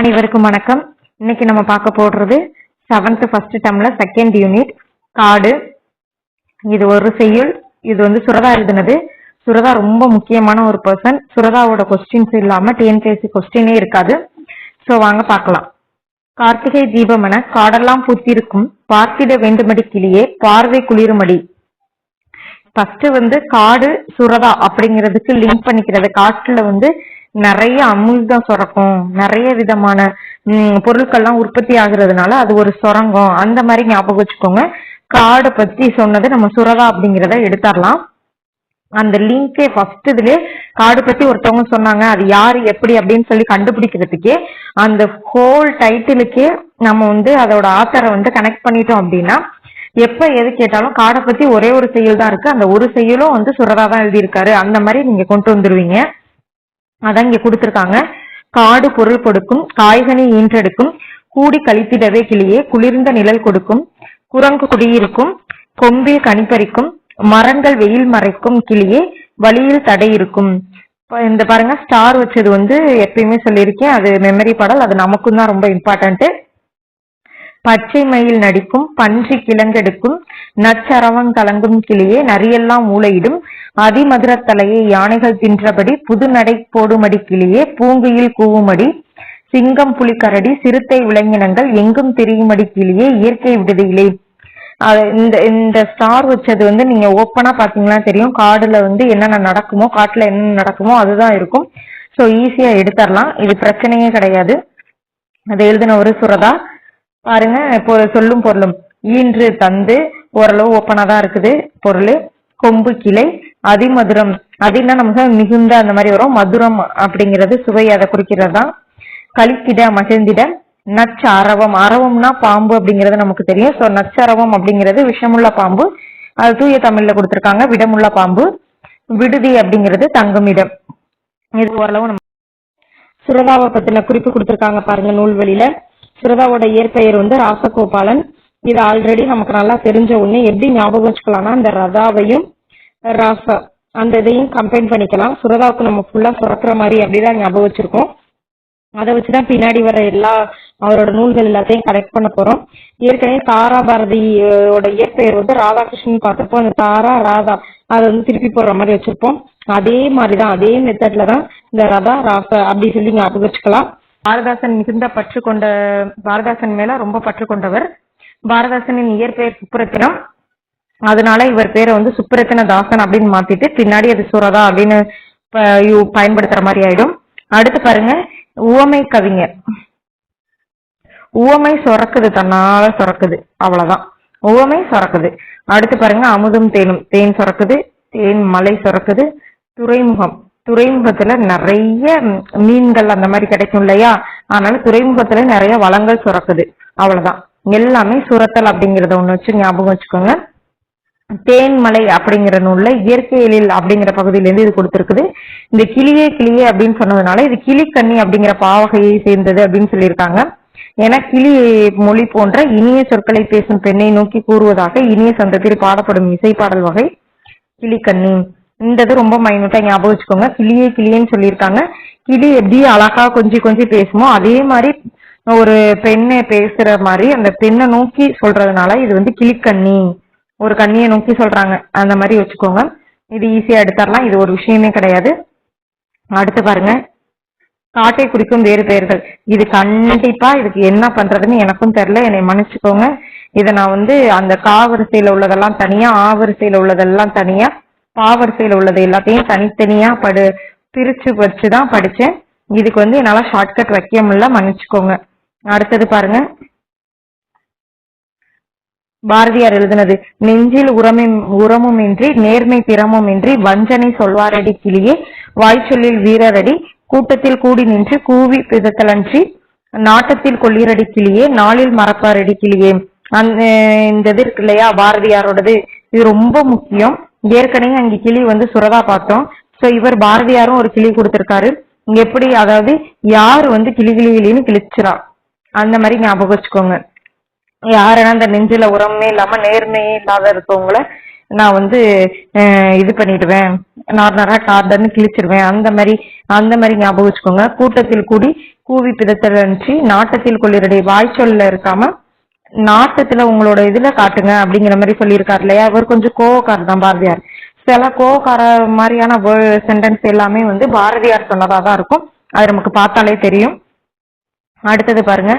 அனைவருக்கும் வணக்கம். இன்னைக்கு நம்ம பார்க்க போடுறது செவன்த் ஃபர்ஸ்ட் டேர்ம்ல செகண்ட் யூனிட் காடு. இது ஒரு செய்யுள் இது வந்து சுரதா எழுதுனது. சுரதா ரொம்ப முக்கியமான ஒரு பர்சன் சுரதாவோட கொஸ்டின்ஸ் இல்லாம டிஎன்பிஎஸ்சி கொஸ்டினே இருக்காது. ஸோ வாங்க பார்க்கலாம். கார்த்திகை தீபம் என காடெல்லாம் பூத்திருக்கும் பார்த்திட வேண்டுமடி கிளியே பார்வை குளிருமடி. ஃபர்ஸ்ட் வந்து காடு சுரதா அப்படிங்கிறதுக்கு லிங்க் பண்ணிக்கிறது. காட்டுல வந்து நிறைய அமிர்தம் சுரக்கும். நிறைய விதமான பொருட்கள்லாம் உற்பத்தி ஆகுறதுனால அது ஒரு சுரங்கம். அந்த மாதிரி ஞாபகம் வச்சுக்கோங்க. காடை பத்தி சொன்னது நம்ம சுரதா அப்படிங்கிறத எடுத்துடலாம். அந்த லிங்கே ஃபர்ஸ்ட் இதுலயே காடு பத்தி ஒருத்தவங்க சொன்னாங்க. அது யாரு எப்படி அப்படின்னு சொல்லி கண்டுபிடிக்கிறதுக்கே அந்த ஹோல் டைட்டிலுக்கே நம்ம வந்து அதோட ஆத்தரை வந்து கனெக்ட் பண்ணிட்டோம் அப்படின்னா எப்ப எது கேட்டாலும் காடை பத்தி ஒரே ஒரு செயல் தான் இருக்கு. அந்த ஒரு செயலும் வந்து சுரதா தான் எழுதியிருக்காரு. அந்த மாதிரி நீங்க கொண்டு வந்துருவீங்க. அதான் இங்க கொடுத்துருக்காங்க. காடு பொருள் கொடுக்கும் காய்கனி ஈன்றெடுக்கும் கூடி கழித்திடவே கிளியே குளிர்ந்த நிழல் கொடுக்கும் குரங்கு குடியிருக்கும் கொம்பில் கனிப்பறிக்கும் மரங்கள் வெயில் மறைக்கும் கிளியே வழியில் தடை இருக்கும். இந்த பாருங்க ஸ்டார் வச்சது வந்து எப்பயுமே சொல்லியிருக்கேன். அது மெமரி பாடல் அது நமக்கும் தான் ரொம்ப இம்பார்ட்டன்ட் பச்சை மயில் நடிக்கும் பன்றி கிழங்கெடுக்கும் நச்சரவம் கலங்கும் கிளியே நரியெல்லாம் மூளையிடும். அதிமதுர தலையை யானைகள் தின்றபடி புது நடை போடுமடி கிளியே பூங்குயில் கூவுமடி சிங்கம் புலிக்கரடி சிறுத்தை விலங்கினங்கள் எங்கும் திரியுமடி கிளியே இயற்கை விடுதியிலே. அது இந்த இந்த ஸ்டார் வச்சது வந்து நீங்க ஓப்பனா பாத்தீங்கன்னா தெரியும். காடுல வந்து என்னென்ன நடக்குமோ காட்டுல என்ன நடக்குமோ அதுதான் இருக்கும். சோ ஈஸியா எடுத்துடலாம் இது பிரச்சனையே கிடையாது. அதை எழுதின ஒரு சுரதா. பாருங்க இப்போ சொல்லும் பொருளும். ஈன்று தந்து ஓரளவு ஓப்பனா தான் இருக்குது பொருள். கொம்பு கிளை. அதிமதுரம் அதின்னா நமக்கு மிகுந்த அந்த மாதிரி வரும். மதுரம் அப்படிங்கிறது சுவை அதை குறிக்கிறது தான் கலிக்கிட மகிழ்ந்திட நச்சு அரவம் அரவம்னா பாம்பு அப்படிங்கிறது நமக்கு தெரியும். சோ நச்சரவம் அப்படிங்கிறது விஷமுள்ள பாம்பு. அது தூய தமிழ்ல கொடுத்துருக்காங்க விடமுள்ள பாம்பு. விடுதி அப்படிங்கிறது தங்குமிடம். இது ஓரளவு நம்ம சுரதாவை பத்தின குறிப்பு கொடுத்துருக்காங்க பாருங்க நூல்வெளியில சுரதாவோட இயற்பெயர் வந்து ராசகோபாலன். இது ஆல்ரெடி நமக்கு நல்லா தெரிஞ்ச ஒண்ணு. எப்படி ஞாபகம் வச்சுக்கலாம்னா இந்த ரதாவையும் ராசா அந்த இதையும் கம்பைன் பண்ணிக்கலாம். சுரதாவுக்கு நம்ம ஃபுல்லா சுரக்கிற மாதிரி அப்படிதான் ஞாபகம் வச்சிருக்கோம். அதை வச்சுதான் பின்னாடி வர எல்லா அவரோட நூல்கள் எல்லாத்தையும் கலெக்ட் பண்ண போறோம். ஏற்கனவே தாரா பாரதியோட இயற்பெயர் வந்து ராதாகிருஷ்ணன் பார்த்தப்போ அந்த தாரா ராதா அதை வந்து திருப்பி போடுற மாதிரி வச்சிருப்போம். அதே மாதிரிதான் அதே மெத்தட்ல தான் இந்த ரதா ராசா அப்படி சொல்லி ஞாபகம் வச்சுக்கலாம். பாரதாசன் மிகுந்த பற்று கொண்ட பாரதாசன் மேல ரொம்ப பற்று கொண்டவர். பாரதாசனின் இயற்பெயர் சுப்புரத்தினம் அதனால இவர் பேரை வந்து சுப்புரத்தின தாசன் அப்படின்னு மாத்திட்டு பின்னாடி அது சுரதா அப்படின்னு பயன்படுத்துற மாதிரி ஆயிடும். அடுத்து பாருங்க உவமை கவிஞர். உவமை சுரக்குது தன்னால சுரக்குது அவ்வளவுதான். உவமை சுரக்குது அடுத்து பாருங்க அமுதும் தேனும். தேன் சுரக்குது தேன் மலை சுரக்குது துறைமுகம். துறைமுகத்துல நிறைய மீன்கள் அந்த மாதிரி கிடைக்கும் இல்லையா? அதனால துறைமுகத்துல நிறைய வளங்கள் சுரக்குது அவ்வளவுதான். எல்லாமே சுரத்தல் அப்படிங்கறத ஒண்ணு வச்சு ஞாபகம் வச்சுக்கோங்க. தேன்மலை அப்படிங்கிற நூல்ல எழில் அப்படிங்கிற பகுதியிலேருந்து இது கொடுத்துருக்குது. இந்த கிளியே கிளியே அப்படின்னு சொன்னதுனால இது கிளிக்கண்ணி அப்படிங்கிற பாவகையை சேர்ந்தது அப்படின்னு சொல்லியிருக்காங்க. ஏன்னா கிளி மொழி போன்ற இனிய சொற்களை பேசும் பெண்ணை நோக்கி கூறுவதாக இனிய சந்தத்தில் பாடப்படும் இசைப்பாடல் வகை கிளிக்கண்ணி. இந்தது ரொம்ப மைனூட்டா ஞாபகம் வச்சுக்கோங்க. கிளியே கிளியேன்னு சொல்லியிருக்காங்க. கிளி எப்படி அழகா கொஞ்சி கொஞ்சி பேசுமோ அதே மாதிரி ஒரு பெண்ணை பேசுற மாதிரி அந்த பெண்ணை நோக்கி சொல்றதுனால இது வந்து கிளிக்கண்ணி. ஒரு கண்ணியை நோக்கி சொல்றாங்க. அந்த மாதிரி வச்சுக்கோங்க. இது ஈஸியா எடுத்துடலாம். இது ஒரு விஷயமே கிடையாது. அடுத்து பாருங்க. காட்டை குறிக்கும் வேறு பெயர்கள். இது கண்டிப்பா இதுக்கு என்ன பண்றதுன்னு எனக்கும் தெரியல. என்னை மன்னிச்சுக்கோங்க. இதை நான் வந்து அந்த காவரிசையில உள்ளதெல்லாம் தனியா ஆவரிசையில உள்ளதெல்லாம் தனியா பாவரிசையில உள்ளது எல்லாத்தையும் தனித்தனியா படு பிரிச்சு வச்சுதான் படிச்சேன். இதுக்கு வந்து என்னால ஷார்ட்கட் வைக்க முடியல. மன்னிச்சுக்கோங்க. அடுத்தது பாருங்க. பாரதியார் எழுதினது நெஞ்சில் உரமும் உரமுமின்றி நேர்மை திறமுமின்றி வஞ்சனை சொல்வாரடி கிளியே வாய்ச்சொல்லில் வீரரடி கூட்டத்தில் கூடி நின்று கூவி பிதத்தலன்றி நாட்டத்தில் கொள்ளிரடி கிளியே நாளில் மறப்பாரடி கிளியே. அந்த இந்த இது இருக்கு இல்லையா பாரதியாரோடது. இது ரொம்ப முக்கியம். ஏற்கனவே அங்க கிளி வந்து சுரதா பார்த்தோம். சோ இவர் பாரதியாரும் ஒரு கிளி கொடுத்திருக்காரு. எப்படி அதாவது யார் வந்து கிளி கிளி கிளின்னு கிழிச்சிரா? அந்த மாதிரி ஞாபகம் வச்சுக்கோங்க. யாருன்னா அந்த நெஞ்சில உரமே இல்லாம நேர்மையே இல்லாத இருக்கவங்கள நான் வந்து இது பண்ணிடுவேன். நார்னரா கார்டன்னு கிழிச்சிருவேன் அந்த மாதிரி அந்த மாதிரி ஞாபகம் வச்சுக்கோங்க. கூட்டத்தில் கூடி கூவி பிதத்தல் பிதத்தலன்றி நாட்டத்தில் கொள்ளிரடை வாய்ச்சொல்ல இருக்காம நாட்டத்துல உங்களோட இதுல காட்டுங்க அப்படிங்கிற மாதிரி சொல்லியிருக்காரு இல்லையா? இவர் கொஞ்சம் கோவக்காரர் தான் பாரதியார். சில கோவக்கார மாதிரியான சென்டென்ஸ் எல்லாமே வந்து பாரதியார் சொன்னதா தான் இருக்கும். அது நமக்கு பார்த்தாலே தெரியும். அடுத்தது பாருங்க.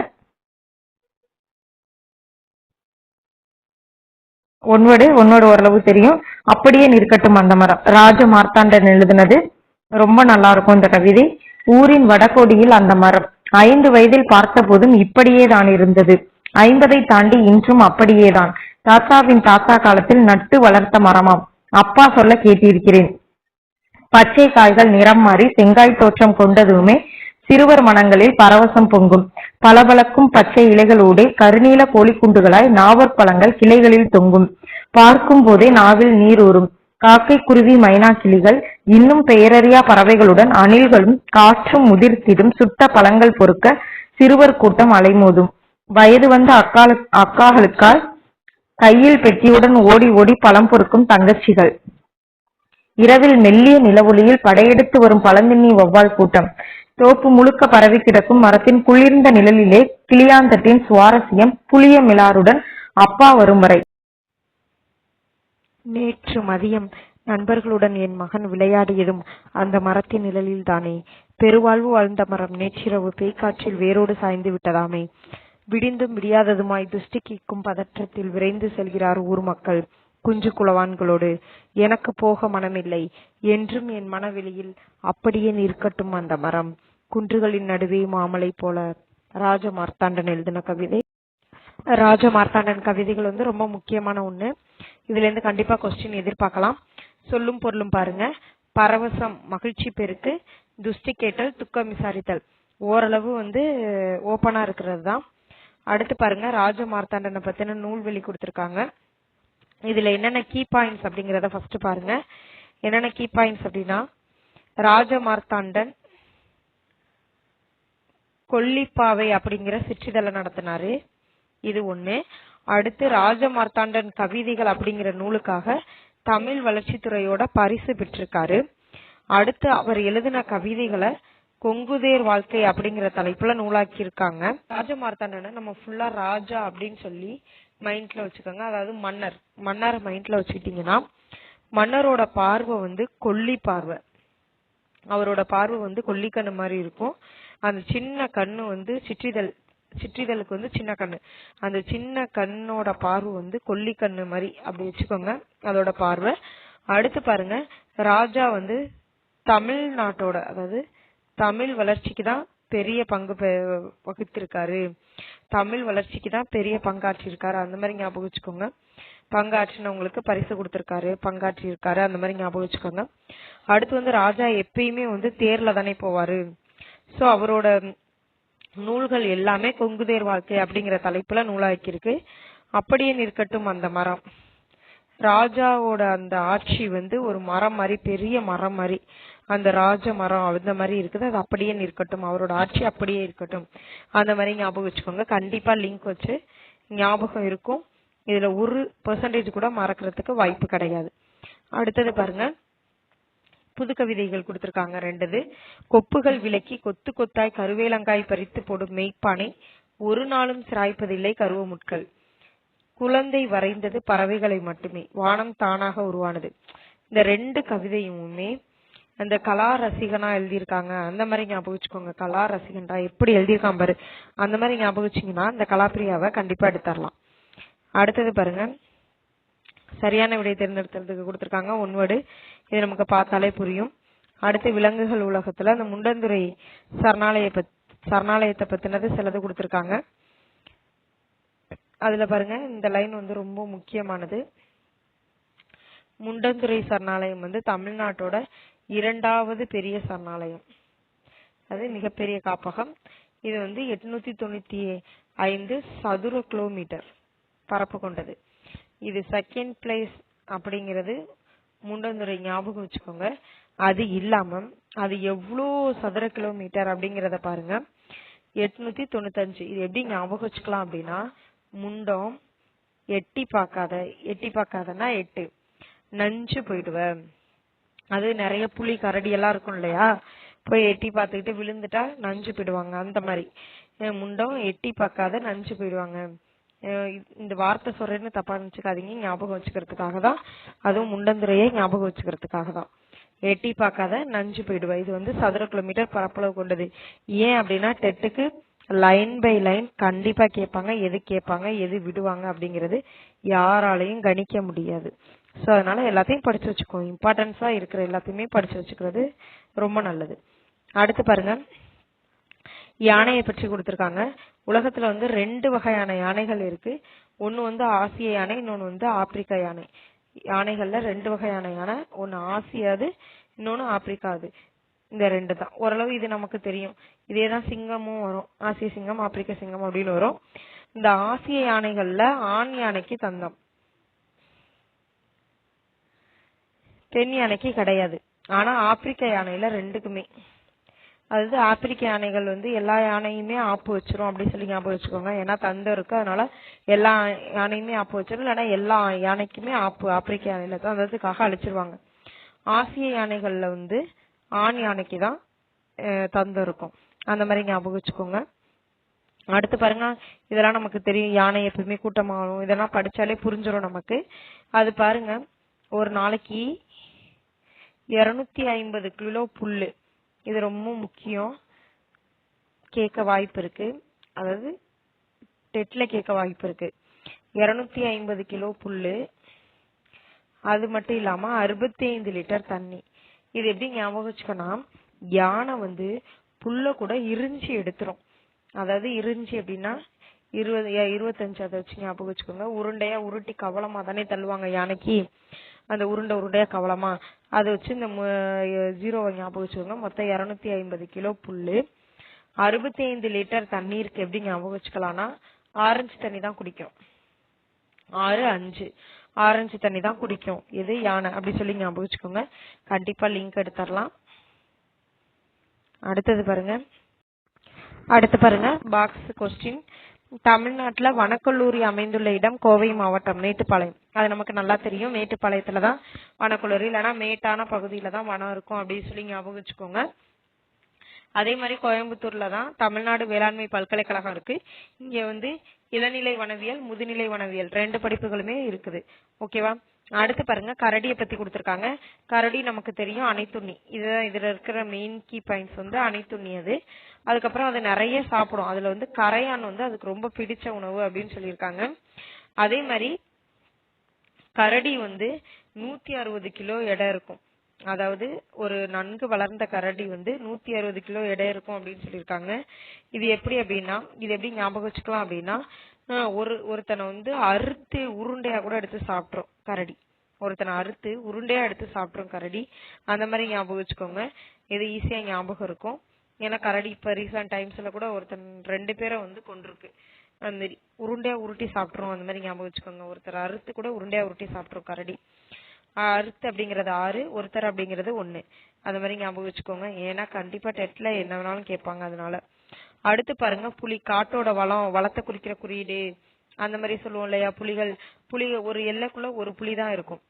ஒன்வடு ஒன்வடு ஓரளவு தெரியும். அப்படியே நிற்கட்டும் அந்த மரம். ராஜ மார்த்தாண்டன் எழுதினது ரொம்ப நல்லா இருக்கும் இந்த கவிதை. ஊரின் வடகோடியில் அந்த மரம். ஐந்து வயதில் பார்த்த போதும் இப்படியே தான் இருந்தது. ஐம்பதை தாண்டி இன்றும் அப்படியேதான். தாத்தாவின் தாத்தா காலத்தில் நட்டு வளர்த்த மரமாம். அப்பா சொல்ல கேட்டிருக்கிறேன். பச்சை காய்கள் நிறம் மாறி செங்காய் தோற்றம் கொண்டதுமே சிறுவர் மனங்களில் பரவசம் பொங்கும். பளபளக்கும் பச்சை இலைகளோடு கருநீல கோழிக்குண்டுகளாய் நாவற்பழங்கள் கிளைகளில் தொங்கும். பார்க்கும் போதே நாவில் நீர் ஊறும். காக்கை குருவி மைனா கிளிகள் இன்னும் பெயரறியா பறவைகளுடன் அணில்களும் காற்றும் முதிர்த்திடும் சுட்ட பழங்கள் பொறுக்க சிறுவர் கூட்டம் அலைமோதும். வயது வந்த அக்கால அக்காகளுக்கால் கையில் பெட்டியுடன் ஓடி ஓடி பழம் பொறுக்கும் தங்கச்சிகள். இரவில் மெல்லிய நிலவொளியில் படையெடுத்து வரும் பழந்தின்னி வௌவால் கூட்டம். தோப்பு முழுக்க பரவி கிடக்கும் மரத்தின் குளிர்ந்த நிழலிலே கிளியாந்தட்டின் சுவாரஸ்யம் புளிய மிலாருடன் அப்பா வரும் வரை. நேற்று மதியம் நண்பர்களுடன் என் மகன் விளையாடியதும் அந்த மரத்தின் நிழலில் தானே. பெருவாழ்வு வாழ்ந்த மரம் நேற்றிரவு பேய்க்காற்றில் வேரோடு சாய்ந்து விட்டதாமே. விடிந்தும் விடியாததுமாய் துஷ்டிக்கும் பதற்றத்தில் விரைந்து செல்கிறார் ஊர் மக்கள் குஞ்சு குளவான்களோடு எனக்கு போக மனமில்லை. என்றும் என் மனவெளியில் அப்படியே நிற்கட்டும் அந்த மரம். குன்றுகளின் நடுவே மாமலை போல ராஜ மார்த்தாண்டன் எழுதின கவிதை. ராஜ மார்த்தாண்டன் கவிதைகள் வந்து ரொம்ப முக்கியமான ஒண்ணு. இதுல இருந்து கண்டிப்பா கொஸ்டின் எதிர்பார்க்கலாம். சொல்லும் பொருளும் பாருங்க. பரவசம் மகிழ்ச்சி பெருக்கு துஷ்டி கேட்டல் துக்கம் விசாரித்தல். ஓரளவு வந்து ஓப்பனா இருக்கிறது தான். அடுத்து பாருங்க ராஜ மார்த்தாண்டனை பத்தின நூல்வெளி கொடுத்திருக்காங்க. இதுல என்னென்ன கீ பாயிண்ட்ஸ் அப்படிங்கறத ஃபர்ஸ்ட் பாருங்க. என்னென்ன கீ பாயிண்ட்ஸ் அப்படின்னா ராஜ மார்த்தாண்டன் கொல்லிப்பாவை அப்படிங்கிற சிற்றிதழை நடத்தினாரு. இது ஒண்ணு. அடுத்து ராஜமார்த்தாண்டன் கவிதைகள் அப்படிங்கிற நூலுக்காக தமிழ் வளர்ச்சித்துறையோட பரிசு பெற்றிருக்காரு. அடுத்து அவர் எழுதின கவிதைகளை கொங்குதேர் வாழ்க்கை அப்படிங்கிற தலைப்புல நூலாக்கி இருக்காங்க ராஜ நம்ம ஃபுல்லா ராஜா அப்படின்னு சொல்லி மைண்ட்ல வச்சுக்கோங்க. அதாவது மன்னர். மன்னர் மைண்ட்ல வச்சுக்கிட்டீங்கன்னா மன்னரோட பார்வை வந்து கொல்லி பார்வை அவரோட பார்வை வந்து கொல்லிக்கண்ணு மாதிரி இருக்கும். அந்த சின்ன கண்ணு வந்து சிற்றிதழ் சிற்றிதழுக்கு வந்து சின்ன கண்ணு. அந்த சின்ன கண்ணோட பார்வை வந்து கொல்லி கண்ணு மாதிரி அப்படி வச்சுக்கோங்க அதோட பார்வை. அடுத்து பாருங்க ராஜா வந்து தமிழ்நாட்டோட அதாவது தமிழ் வளர்ச்சிக்கு தான் பெரிய பங்கு பெ- வகித்திருக்காரு. தமிழ் வளர்ச்சிக்கு தான் பெரிய பங்காற்றிருக்காரு அந்த மாதிரி ஞாபகம் வச்சுக்கோங்க. பங்காற்றினவங்களுக்கு பரிசு கொடுத்திருக்காரு பங்காற்றி இருக்காரு அந்த மாதிரி ஞாபகம் வச்சுக்கோங்க. அடுத்து வந்து ராஜா எப்பயுமே வந்து தேர்ல தானே போவாரு. ஸோ அவரோட நூல்கள் எல்லாமே கொங்குதேர் வாழ்க்கை அப்படிங்கிற தலைப்புல நூலாக்கியிருக்கு. அப்படியே நிற்கட்டும் அந்த மரம். ராஜாவோட அந்த ஆட்சி வந்து ஒரு மரம் மாதிரி பெரிய மரம் மாதிரி. அந்த ராஜ மரம் அந்த மாதிரி இருக்குது. அது அப்படியே நிற்கட்டும். அவரோட ஆட்சி அப்படியே இருக்கட்டும். அந்த மாதிரி ஞாபகம் வச்சுக்கோங்க. கண்டிப்பா லிங்க் வச்சு ஞாபகம் இருக்கும். இதுல ஒரு பெர்சன்டேஜ் கூட மறக்கிறதுக்கு வாய்ப்பு கிடையாது. அடுத்தது பாருங்க. புது கவிதைகள் கொடுத்துருக்காங்க. ரெண்டுது கொப்புகள் விலக்கி கொத்து கொத்தாய் கருவேலங்காய் பறித்து போடும் மெய்ப்பானை ஒரு நாளும் சிராய்ப்பதில்லை கருவமுட்கள். குழந்தை வரைந்தது பறவைகளை மட்டுமே. வானம் தானாக உருவானது. இந்த ரெண்டு கவிதையுமே அந்த கலா ரசிகனா எழுதியிருக்காங்க. அந்த மாதிரி ஞாபகம் வச்சுக்கோங்க. கலா ரசிகன்டா எப்படி எழுதியிருக்கான் பாரு. அந்த மாதிரி ஞாபகம் வச்சீங்கன்னா இந்த கலாப்பிரியாவை கண்டிப்பா எடுத்துடலாம் அடுத்தது பாருங்க. சரியான விடை தேர்ந்தெடுக்கிறதுக்கு கொடுத்துருக்காங்க. ஒன்வடு இது நமக்கு பார்த்தாலே புரியும். அடுத்து விலங்குகள் உலகத்துல அந்த முண்டந்துறை சரணாலய பத் சரணாலயத்தை பத்தினது சிலது கொடுத்துருக்காங்க. அதுல பாருங்க இந்த லைன் வந்து ரொம்ப முக்கியமானது. முண்டந்துறை சரணாலயம் வந்து தமிழ்நாட்டோட இரண்டாவது பெரிய சரணாலயம். அது மிகப்பெரிய காப்பகம். இது வந்து எட்நூத்தி தொண்ணூத்தி ஐந்து சதுர கிலோமீட்டர் பரப்பு கொண்டது. இது செகண்ட் பிளேஸ் அப்படிங்கிறது முண்டந்துறை ஞாபகம் வச்சுக்கோங்க. அது இல்லாம அது எவ்வளோ சதுர கிலோமீட்டர் அப்படிங்கிறத பாருங்க. எட்நூத்தி தொண்ணூத்தஞ்சு. இது எப்படி ஞாபகம் வச்சுக்கலாம் அப்படின்னா முண்டம் எட்டி பார்க்காத எட்டி பார்க்காதன்னா எட்டு. நஞ்சு போயிடுவேன் அது நிறைய புளி கரடி எல்லாம் இருக்கும் இல்லையா? போய் எட்டி பார்த்துக்கிட்டு விழுந்துட்டா நஞ்சு போயிடுவாங்க. அந்த மாதிரி. முண்டம் எட்டி பார்க்காத நஞ்சு போயிடுவாங்க. இந்த வார்த்தை சொல்றேன்னு தப்பா நினைச்சுக்காதீங்க ஞாபகம் வச்சுக்கிறதுக்காக தான் அதுவும் முண்டந்துரையை ஞாபகம் வச்சுக்கிறதுக்காக தான் எட்டி பார்க்காத நஞ்சு போயிடுவா. இது வந்து சதுர கிலோமீட்டர் பரப்பளவு கொண்டது. ஏன் அப்படின்னா டெட்டுக்கு லைன் பை லைன் கண்டிப்பா கேட்பாங்க. எது கேட்பாங்க எது விடுவாங்க அப்படிங்கிறது யாராலையும் கணிக்க முடியாது. ஸோ அதனால எல்லாத்தையும் படிச்சு வச்சுக்கோ. இம்பார்ட்டன்ஸா இருக்கிற எல்லாத்தையுமே படிச்சு வச்சுக்கிறது ரொம்ப நல்லது. அடுத்து பாருங்க. யானையை பற்றி கொடுத்துருக்காங்க. உலகத்துல வந்து ரெண்டு வகையான யானைகள் இருக்கு. ஒன்னு வந்து ஆசிய யானை இன்னொன்னு வந்து ஆப்பிரிக்கா யானை. யானைகள்ல ரெண்டு வகையான யானை. ஒன்னு ஆசியாது இன்னொன்னு ஆப்பிரிக்காது. இந்த ரெண்டு தான். ஓரளவு இது நமக்கு தெரியும். இதே தான் சிங்கமும் வரும். ஆசிய சிங்கம் ஆப்பிரிக்க சிங்கம் அப்படின்னு வரும். இந்த ஆசிய யானைகள்ல ஆண் யானைக்கு தந்தம். பெண் யானைக்கு கிடையாது. ஆனா ஆப்பிரிக்க யானையில ரெண்டுக்குமே. அதாவது ஆப்பிரிக்க யானைகள் வந்து எல்லா யானையுமே ஆப்பு வச்சிரும் அப்படின்னு சொல்லி ஞாபகம் வச்சுக்கோங்க. ஏன்னா தந்தம் இருக்கு அதனால எல்லா யானையுமே ஆப்பு வச்சிரும். இல்லைன்னா எல்லா யானைக்குமே ஆப்பு ஆப்பிரிக்க யானையில தந்தத்துக்காக அழிச்சிருவாங்க. ஆசிய யானைகள்ல வந்து ஆண் யானைக்கு தான் தந்தம் இருக்கும். அந்த மாதிரி ஞாபகம் வச்சுக்கோங்க. அடுத்து பாருங்க இதெல்லாம் நமக்கு தெரியும். யானை எப்பவுமே கூட்டமாகும். இதெல்லாம் படிச்சாலே புரிஞ்சிடும் நமக்கு. அது பாருங்க ஒரு நாளைக்கு இருநூத்தி ஐம்பது கிலோ புல்லு. இது ரொம்ப முக்கியம். கேட்க வாய்ப்பு இருக்கு. அதாவது டெட்ல கேட்க வாய்ப்பு இருக்கு. இருநூத்தி ஐம்பது கிலோ புல்லு. அது மட்டும் இல்லாம அறுபத்தி ஐந்து லிட்டர் தண்ணி. இது எப்படி ஞாபகம் வச்சுக்கோனா யானை வந்து புல்ல கூட இரிஞ்சு எடுத்துரும். அதாவது இரிஞ்சு அப்படின்னா இருபது இருபத்தஞ்சு அதை வச்சு ஞாபகம் வச்சுக்கோங்க. உருண்டையா உருட்டி கவலமா தானே தள்ளுவாங்க யானைக்கு. அந்த உருண்டை உருண்டையா கவலமா? அதை வச்சு இந்த ஜீரோவை ஞாபகம் வச்சுக்கோங்க. மொத்தம் இரநூத்தி ஐம்பது கிலோ புல்லு. அறுபத்தி ஐந்து லிட்டர் தண்ணீருக்கு எப்படி ஞாபகம் வச்சுக்கலாம்னா ஆரஞ்சு தண்ணி தான் குடிக்கும். ஆறு அஞ்சு. ஆரஞ்சு தண்ணி தான் குடிக்கும். எது? யானை. அப்படி சொல்லி ஞாபகம் வச்சுக்கோங்க. கண்டிப்பா லிங்க் எடுத்துடலாம். அடுத்தது பாருங்க. அடுத்து பாருங்க. பாக்ஸ் கொஸ்டின் தமிழ்நாட்டுல வனக்கல்லூரி அமைந்துள்ள இடம் கோவை மாவட்டம் மேட்டுப்பாளையம். அது நமக்கு நல்லா தெரியும். மேட்டுப்பாளையத்துல தான் வனக்கல்லூரி இல்லைன்னா மேட்டான பகுதியில தான் வனம் இருக்கும் அப்படின்னு சொல்லி ஞாபகம் வச்சுக்கோங்க. அதே மாதிரி கோயம்புத்தூர்ல தான் தமிழ்நாடு வேளாண்மை பல்கலைக்கழகம் இருக்கு. இங்க வந்து இளநிலை வனவியல் முதுநிலை வனவியல் ரெண்டு படிப்புகளுமே இருக்குது. ஓகேவா? அடுத்து பாருங்க கரடியை பத்தி கொடுத்திருக்காங்க. கரடி நமக்கு தெரியும் அனைத்துண்ணி இதுதான் இதுல இருக்கிற மெயின் கீ பாயிண்ட்ஸ் வந்து அனைத்துண்ணி அது. அதுக்கப்புறம் அது நிறைய சாப்பிடும். அதுல வந்து கரையான் வந்து அதுக்கு ரொம்ப பிடிச்ச உணவு அப்படின்னு சொல்லியிருக்காங்க. அதே மாதிரி கரடி வந்து நூத்தி அறுபது கிலோ எடை இருக்கும். அதாவது ஒரு நன்கு வளர்ந்த கரடி வந்து நூத்தி அறுபது கிலோ எடை இருக்கும் அப்படின்னு சொல்லியிருக்காங்க. இது எப்படி அப்படின்னா இது எப்படி ஞாபகம் வச்சுக்கலாம் அப்படின்னா ஒரு ஒருத்தனை வந்து அறுத்து உருண்டையா கூட எடுத்து சாப்பிட்றோம் கரடி. ஒருத்தனை அறுத்து உருண்டையா எடுத்து சாப்பிட்ரும் கரடி. அந்த மாதிரி ஞாபகம் வச்சுக்கோங்க. இது ஈஸியா ஞாபகம் இருக்கும். ஏன்னா கரடி இப்ப ரீசன்ட் டைம்ஸ்ல கூட ஒருத்தன் ரெண்டு பேரை வந்து கொண்டிருக்கு அந்த மாதிரி உருண்டையா உருட்டி சாப்பிட்ரும் அந்த மாதிரி ஞாபகம் வச்சுக்கோங்க. ஒருத்தர் அறுத்து கூட உருண்டையா உருட்டி சாப்பிட்ரும் கரடி. அறுத்து அப்படிங்கறது ஆறு ஒருத்தர் அப்படிங்கறது ஒண்ணு. அந்த மாதிரி ஞாபகம் வச்சுக்கோங்க. ஏன்னா கண்டிப்பா டெட்ல என்ன வேணாலும் கேட்பாங்க அதனால. அடுத்து பாருங்க புலி காட்டோட வளம் வளத்தை குறிக்கிற குறியீடு. அந்த மாதிரி சொல்லுவோம் இல்லையா? புலிகள் புலி ஒரு எல்லைக்குள்ள ஒரு புலி தான் இருக்கும்.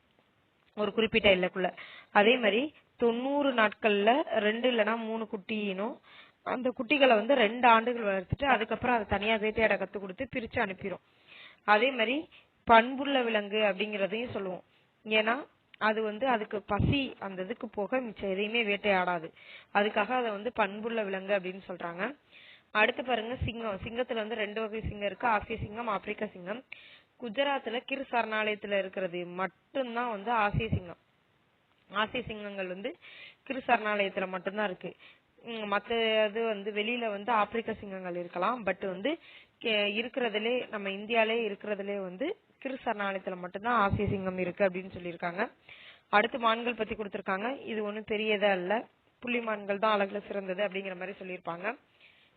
ஒரு குறிப்பிட்ட எல்லைக்குள்ள. அதே மாதிரி தொண்ணூறு நாட்கள்ல ரெண்டு இல்லைன்னா மூணு குட்டியினும் அந்த குட்டிகளை வந்து ரெண்டு ஆண்டுகள் வளர்த்துட்டு அதுக்கப்புறம் அதை தனியாக வேட்டையாட கற்றுக் கொடுத்து பிரித்து அனுப்பிடும் அதே மாதிரி பண்புள்ள விலங்கு அப்படிங்கிறதையும் சொல்லுவோம். ஏன்னா அது வந்து அதுக்கு பசி அந்த இதுக்கு போக மிச்சம் எதையுமே வேட்டையாடாது. அதுக்காக அதை வந்து பண்புள்ள விலங்கு அப்படின்னு சொல்றாங்க. அடுத்து பாருங்க சிங்கம். சிங்கத்துல வந்து ரெண்டு வகை சிங்கம் இருக்கு. ஆசிய சிங்கம் ஆப்பிரிக்க சிங்கம். குஜராத்ல கிர் சரணாலயத்துல இருக்கிறது மட்டும்தான் வந்து ஆசிய சிங்கம். ஆசை சிங்கங்கள் வந்து கிரு சரணாலயத்துல மட்டும்தான் இருக்கு. மத்த இது வந்து வெளியில வந்து ஆப்பிரிக்க சிங்கங்கள் இருக்கலாம். பட் வந்து இருக்கிறதுலே நம்ம இந்தியாலே இருக்கிறதுலே வந்து கிரு சரணாலயத்துல மட்டும்தான் ஆசிய சிங்கம் இருக்கு அப்படின்னு சொல்லியிருக்காங்க. அடுத்து மான்கள் பத்தி கொடுத்திருக்காங்க. இது ஒண்ணும் பெரியதா இல்ல. புள்ளி மான்கள் தான் அழகுல சிறந்தது அப்படிங்கிற மாதிரி சொல்லியிருப்பாங்க.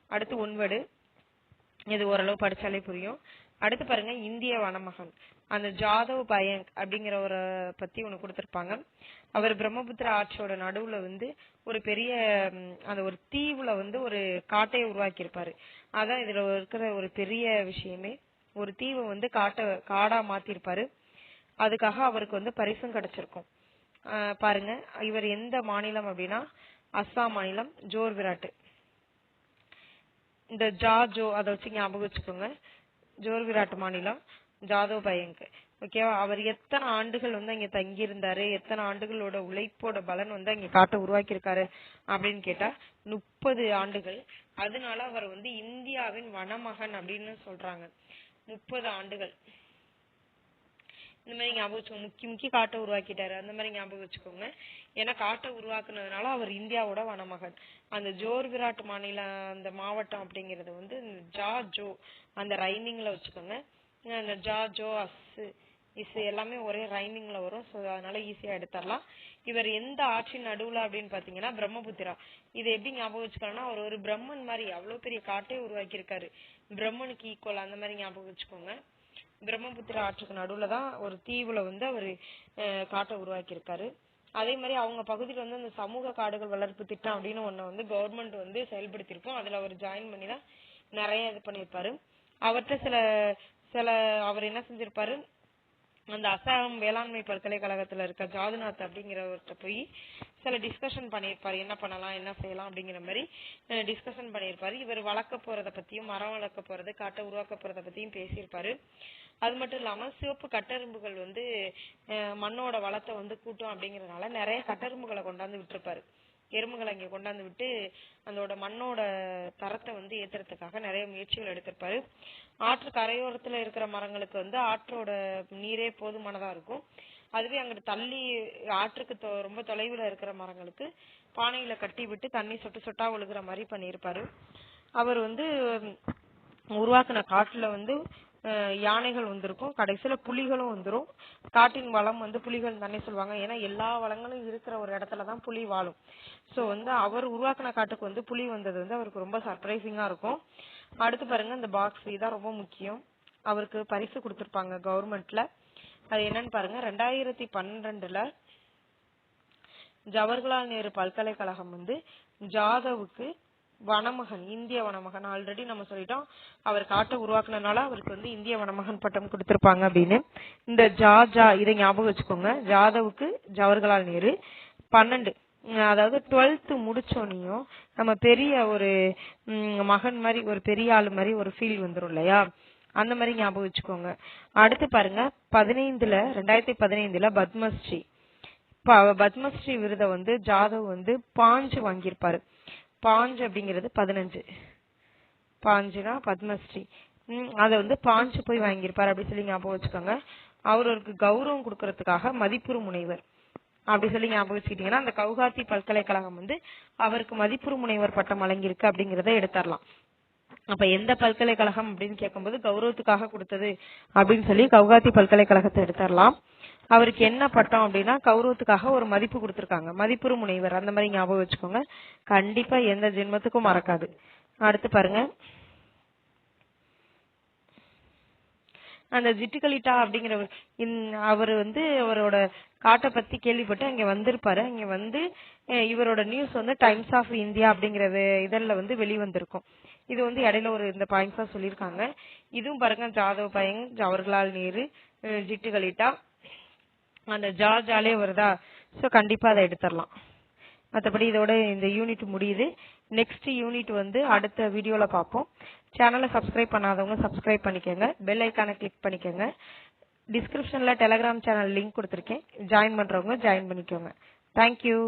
அடுத்து ஒன்வடு. இது ஓரளவு படிச்சாலே புரியும். அடுத்து பாருங்க இந்திய வனமகன். அந்த ஜாதவ் பயங்க் அப்படிங்கிறவரை பத்தி ஒண்ணு கொடுத்திருப்பாங்க. அவர் பிரம்மபுத்திரா ஆற்றோட நடுவுல வந்து ஒரு பெரிய அந்த ஒரு தீவுல வந்து ஒரு காட்டையை உருவாக்கி இருப்பாரு அதான் இதுல இருக்கிற ஒரு பெரிய விஷயமே. ஒரு தீவை வந்து காட்டை காடா மாத்திருப்பாரு அதுக்காக அவருக்கு வந்து பரிசும் கிடைச்சிருக்கும். ஆஹ் பாருங்க இவர் எந்த மாநிலம் அப்படின்னா அஸ்ஸாம் மாநிலம் ஜோர் விராட்டு இந்த ஜா ஜோ அதை வச்சு ஞாபகம் வச்சுக்கோங்க. ஜோர் விராட்டு மாநிலம் ஜாதவ் பயங்க் ஓகேவா அவர் எத்தனை ஆண்டுகள் வந்து அங்க தங்கி இருந்தாரு எத்தனை ஆண்டுகளோட உழைப்போட பலன் வந்து அங்க காட்ட உருவாக்கியிருக்காரு அப்படின்னு கேட்டா முப்பது ஆண்டுகள். அதனால அவர் வந்து இந்தியாவின் வனமகன் அப்படின்னு சொல்றாங்க. முப்பது ஆண்டுகள். இந்த மாதிரி ஞாபகம் வச்சுக்கோங்க. முக்கி முக்கி காட்டை உருவாக்கிட்டாரு. அந்த மாதிரி ஞாபகம் வச்சுக்கோங்க. ஏன்னா காட்டை உருவாக்குனதுனால அவர் இந்தியாவோட வனமகன். அந்த ஜோர் விராட் மாநில அந்த மாவட்டம் அப்படிங்கறது வந்து ஜா ஜோ. அந்த ரைமிங்ல வச்சுக்கோங்க. ஜா ஜோ அஸ் இஸ் எல்லாமே ஒரே ரைமிங்ல வரும். ஸோ அதனால ஈஸியா எடுத்துடலாம். இவர் எந்த ஆற்றின் நடுவுல அப்படின்னு பாத்தீங்கன்னா பிரம்மபுத்திரா. இது எப்படி ஞாபகம் வச்சுக்கலாம்னா அவர் ஒரு பிரம்மன் மாதிரி அவ்வளவு பெரிய காட்டே உருவாக்கி இருக்காரு பிரம்மனுக்கு ஈக்குவல் அந்த மாதிரி ஞாபகம் வச்சுக்கோங்க. பிரம்மபுத்திரா ஆற்றுக்கு நடுவுல தான் ஒரு தீவுல வந்து அவரு காட்டை உருவாக்கி இருக்காரு அதே மாதிரி அவங்க பகுதியில் வந்து அந்த சமூக காடுகள் வளர்ப்பு திட்டம் அப்படின்னு ஒண்ணு வந்து கவர்மெண்ட் வந்து செயல்படுத்தியிருக்கோம். அதுல அவர் ஜாயின் பண்ணி தான் நிறைய இது பண்ணியிருப்பாரு. அவர்கிட்ட சில சில அவர் என்ன செஞ்சிருப்பாரு? அந்த அசாம் வேளாண்மை பல்கலைக்கழகத்துல இருக்க ஜாதுநாத் அப்படிங்கிறவர்கிட்ட போய் சில டிஸ்கஷன் பண்ணியிருப்பாரு. என்ன பண்ணலாம் என்ன செய்யலாம் அப்படிங்கிற மாதிரி டிஸ்கஷன் பண்ணியிருப்பாரு. இவர் வளர்க்க போறத பத்தியும் மரம் வளர்க்க போறது காட்டை உருவாக்க போறத பத்தியும் பேசியிருப்பாரு. அது மட்டும் இல்லாம சிவப்பு கட்டெரும்புகள் வந்து மண்ணோட வளத்தை வந்து கூட்டும் அப்படிங்கறதுனால நிறைய கட்டெரும்புகளை கொண்டாந்து விட்டுருப்பாரு. எறும்புகளை இங்க கொண்டாந்து விட்டு அதோட மண்ணோட தரத்தை வந்து ஏத்துறதுக்காக நிறைய முயற்சிகள் எடுத்திருப்பாரு. ஆற்று கரையோரத்துல இருக்கிற மரங்களுக்கு வந்து ஆற்றோட நீரே போதுமானதா இருக்கும். அதுவே அங்கிட்டு தள்ளி ஆற்றுக்கு தொ- ரொம்ப தொலைவுல இருக்கிற மரங்களுக்கு பானையில கட்டி விட்டு தண்ணி சொட்டு சொட்டா ஒழுகுற மாதிரி பண்ணியிருப்பாரு. அவர் வந்து உருவாக்குன காட்டுல வந்து யானைகள் வந்திருக்கும். கடைசியில புலிகளும் வந்துரும். காட்டின் வளம் வந்து புலிகள் தானே சொல்லுவாங்க. ஏன்னா எல்லா வளங்களும் இருக்கிற ஒரு இடத்துல தான் புலி வாழும். சோ வந்து அவர் உருவாக்குன காட்டுக்கு வந்து புலி வந்தது வந்து அவருக்கு ரொம்ப சர்ப்ரைசிங்கா இருக்கும். அடுத்து பாருங்க இந்த பாக்ஸ் இதான் ரொம்ப முக்கியம். அவருக்கு பரிசு கொடுத்துருப்பாங்க கவர்மெண்ட்ல அது என்னன்னு பாருங்க ரெண்டாயிரத்தி பன்னிரெண்டுல ஜவஹர்லால் நேரு பல்கலைக்கழகம் வந்து ஜாதவுக்கு வனமகன் இந்திய வனமகன் ஆல்ரெடி நம்ம சொல்லிட்டோம். அவர் காட்டை உருவாக்குனதுனால அவருக்கு வந்து இந்திய வனமகன் பட்டம் கொடுத்திருப்பாங்க அப்படின்னு. இந்த ஜா ஜா இதை ஞாபகம் வச்சுக்கோங்க. ஜாதவுக்கு ஜவஹர்லால் நேரு பன்னெண்டு. அதாவது டுவெல்த்து முடிச்சோனையும் நம்ம பெரிய ஒரு மகன் மாதிரி ஒரு பெரிய ஆள் மாதிரி ஒரு ஃபீல் வந்துடும் இல்லையா? அந்த மாதிரி ஞாபகம் வச்சுக்கோங்க. அடுத்து பாருங்க பதினைந்துல ரெண்டாயிரத்தி பதினைந்துல பத்மஸ்ரீ. பத்மஸ்ரீ விருதை வந்து ஜாதவ் வந்து பாஞ்சு வாங்கியிருப்பாரு. பாஞ்சு அப்படிங்கிறது பதினஞ்சு. பாஞ்சுனா பத்மஸ்ரீ. அதை வந்து பாஞ்சு போய் வாங்கியிருப்பாரு அப்படி சொல்லி ஞாபகம் வச்சுக்கோங்க. அவருக்கு கௌரவம் கொடுக்கறதுக்காக மதிப்புறு முனைவர். அப்படி சொல்லி ஞாபகம் வச்சுக்கிட்டீங்கன்னா அந்த கவுகாத்தி பல்கலைக்கழகம் வந்து அவருக்கு மதிப்புறு முனைவர் பட்டம் வழங்கியிருக்கு அப்படிங்கறத எடுத்துடலாம் அப்ப எந்த பல்கலைக்கழகம் அப்படின்னு கேட்கும்போது கௌரவத்துக்காக கொடுத்தது அப்படின்னு சொல்லி கவுகாத்தி பல்கலைக்கழகத்தை எடுத்துடலாம் அவருக்கு என்ன பட்டம் அப்படின்னா கௌரவத்துக்காக ஒரு மதிப்பு கொடுத்திருக்காங்க. மதிப்புறு முனைவர் அந்த மாதிரி ஞாபகம் வச்சுக்கோங்க. கண்டிப்பா எந்த ஜென்மத்துக்கும் மறக்காது. அடுத்து பாருங்க. அந்த ஜிட்டுகலிட்டா அப்படிங்கிறவர் அவர் வந்து அவரோட காட்டை பத்தி கேள்விப்பட்டு அங்க வந்திருப்பாரு. அங்க வந்து இவரோட நியூஸ் வந்து டைம்ஸ் ஆஃப் இந்தியா அப்படிங்கறது இதழில் வந்து வெளிவந்திருக்கும். இது வந்து இடையில ஒரு இந்த பாயிண்ட்ஸா சொல்லியிருக்காங்க. இதுவும் பாருங்க ஜாதவ் பயங் ஜவஹர்லால் நேரு அஹ், அந்த ஜார்ஜாலே வருதா சோ கண்டிப்பா அதை எடுத்துடலாம். மற்றபடி இதோட இந்த யூனிட் முடியுது. நெக்ஸ்ட் யூனிட் வந்து அடுத்த வீடியோவில் பார்ப்போம். சேனலை சப்ஸ்கிரைப் பண்ணாதவங்க சப்ஸ்கிரைப் பண்ணிக்கோங்க. பெல் ஐக்கானை கிளிக் பண்ணிக்கோங்க. டிஸ்கிரிப்ஷனில் டெலகிராம் சேனல் லிங்க் கொடுத்துருக்கேன். ஜாயின் பண்ணுறவங்க ஜாயின் பண்ணிக்கோங்க. Thank you